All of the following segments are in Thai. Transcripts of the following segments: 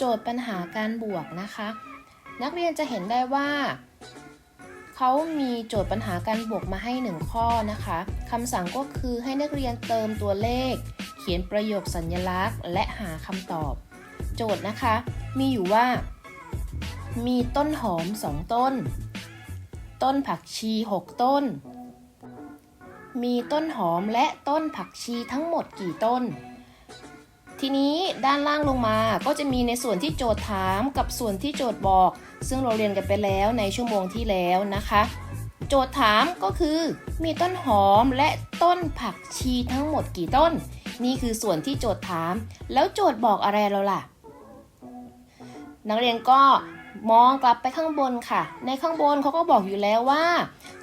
จทย์ปัญหาการบวกนะคะ นักเรียนจะเห็นได้ว่าเขามีโจทย์ปัญหาการบวกมาให้หนึ่งข้อนะคะคำสั่งก็คือให้นักเรียนเติมตัวเลข เขียนประโยคสัญลักษณ์ และหาคำตอบ โจทย์นะคะ มีอยู่ว่า มีต้นหอม 2 ต้น ต้นผักชี 6 ต้น มีต้นหอมและต้นผักชีทั้งหมดกี่ต้น ทีนี้ด้านล่างลงมาก็จะมีในส่วนที่โจทย์ถามกับส่วนที่โจทย์บอก ซึ่งเราเรียนกันไปแล้วในชั่วโมงที่แล้วนะคะ โจทย์ถามก็คือ มีต้นหอมและต้นผักชีทั้งหมดกี่ต้น นี่คือส่วนที่โจทย์ถาม แล้วโจทย์บอกอะไรเราล่ะ นักเรียนก็มองกลับไปข้างบนค่ะ ในข้างบนเขาก็บอกอยู่แล้วว่า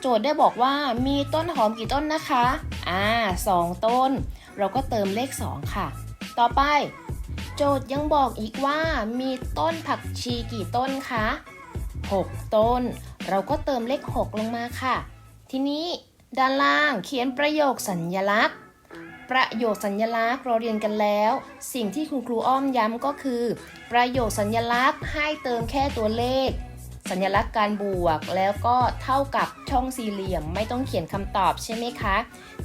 โจทย์ได้บอกว่ามีต้นหอมกี่ต้นนะคะ อ่าสองต้น เราก็เติมเลข 2 ค่ะ ต่อไป โจทย์ยังบอกอีกว่ามีต้นผักชีกี่ต้นคะ 6 ต้น เราก็เติมเลข 6 ลงมาค่ะ ทีนี้ด้านล่างเขียนประโยคสัญญลักษณ์ ประโยคสัญญลักษณ์เราเรียนกันแล้ว สิ่งที่คุณครูอ้อมย้ำก็คือ ประโยคสัญญลักษณ์ให้เติมแค่ตัวเลข สัญลักษณ์การบวก แล้วก็เท่ากับช่องสี่เหลี่ยม ไม่ต้องเขียนคำตอบใช่ไหมคะ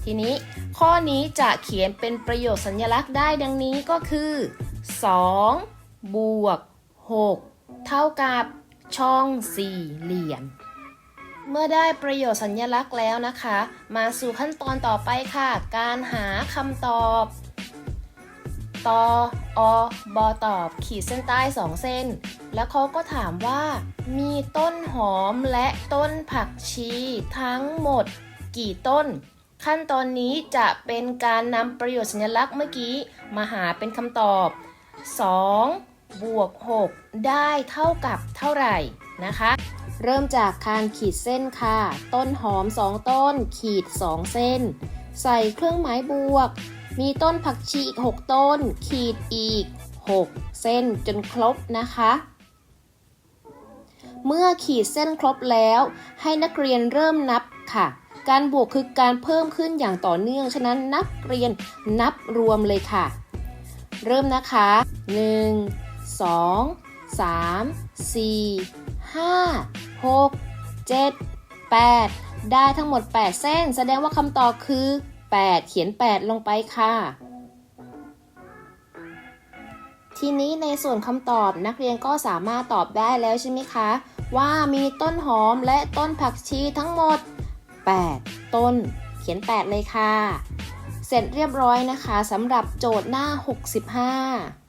ทีนี้ข้อนี้จะเขียนเป็นประโยคสัญลักษณ์ได้ดังนี้ก็คือ 2 บวก 6 เท่ากับช่องสี่เหลี่ยม เมื่อได้ประโยชน์สัญลักษณ์แล้วนะคะ มาสู่ขั้นตอนต่อไปค่ะ การหาคำตอบตออบอตอบ ขีดเส้นใต้ 2 เส้น แล้วเขาก็ถามว่า มีต้นหอมและต้นผักชีทั้งหมดกี่ต้น ขั้นตอนนี้จะเป็นการนำประโยชน์สัญลักษณ์เมื่อกี้ มาหาเป็นคำตอบ 2 บวก 6 ได้เท่ากับเท่าไหร่นะคะ เริ่มจากการขีดเส้นค่ะ ต้นหอม 2 ต้น ขีด 2 เส้น ใส่เครื่องหมายบวก มีต้นผักชีอีก 6 ต้น ขีดอีก 6 เส้นจนครบนะคะ เมื่อขีดเส้นครบแล้ว ให้นักเรียนเริ่มนับค่ะ การบวกคือการเพิ่มขึ้นอย่างต่อเนื่อง ฉะนั้นนักเรียนนับรวมเลยค่ะ เริ่มนะคะ 1 2 3 4 5 6 7 8 ได้ทั้งหมด 8 เส้น แสดงว่าคำตอบคือ 8 เขียน 8 ลงไปค่ะ ทีนี้ในส่วนคำตอบนักเรียนก็สามารถตอบได้แล้วใช่ไหมคะ ว่ามีต้นหอมและต้นผักชีทั้งหมด 8 ต้น เขียน 8 เลยค่ะ เสร็จเรียบร้อยนะคะสำหรับโจทย์หน้า 65